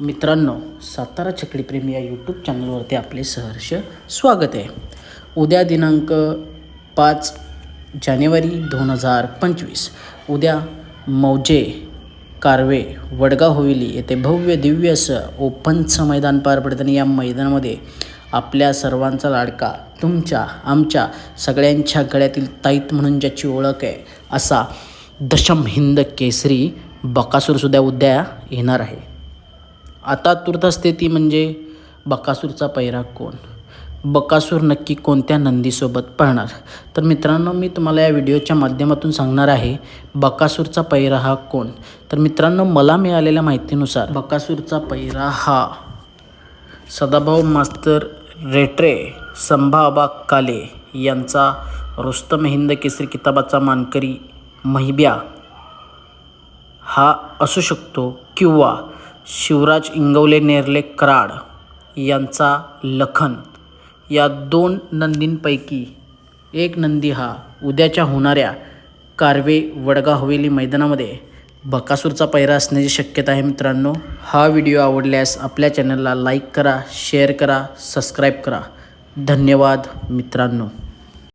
मित्रांनो सातारा चकडीप्रेमी या यूट्यूब चॅनलवरती आपले सहर्ष स्वागत आहे. उद्या दिनांक पाच जानेवारी दोन हजार पंचवीस. उद्या मौजे कारवे वडगाव हवेली येथे भव्य दिव्य असं ओपनचं मैदान पार पडतं आणि या मैदानामध्ये आपल्या सर्वांचा लाडका तुमच्या आमच्या सगळ्यांच्या गळ्यातील ताईत म्हणून ज्याची ओळख आहे असा दशम हिंद केसरी बकासूरसुद्धा उद्या येणार आहे. आता तुर्तास्थिती म्हणजे बकासूरचा पैरा कोण? बकासूर नक्की कोणत्या नंदीसोबत पळणार? तर मित्रांनो मी तुम्हाला या व्हिडिओच्या माध्यमातून सांगणार आहे बकासूरचा पैरा हा कोण? तर मित्रांनो मला मिळालेल्या माहितीनुसार बकासूरचा पैरा हा सदाभाऊ मास्तर रेट्रे संभाबा काले यांचा रुस्तम हिंद केसरी किताबाचा मानकरी महिब्या हा असू शकतो किंवा शिवराज इंगवले नेरले कराड यांचा लखन. या दोन नंदींपैकी एक नंदी हा उद्याच्या होणाऱ्या कारवे वडगाव हवेली मैदानामध्ये बकासूरचा पैरा असण्याची शक्यता आहे मित्रांनो. हा व्हिडिओ आवडल्यास आपल्या चॅनलला लाईक करा शेअर करा सबस्क्राईब करा. धन्यवाद मित्रांनो.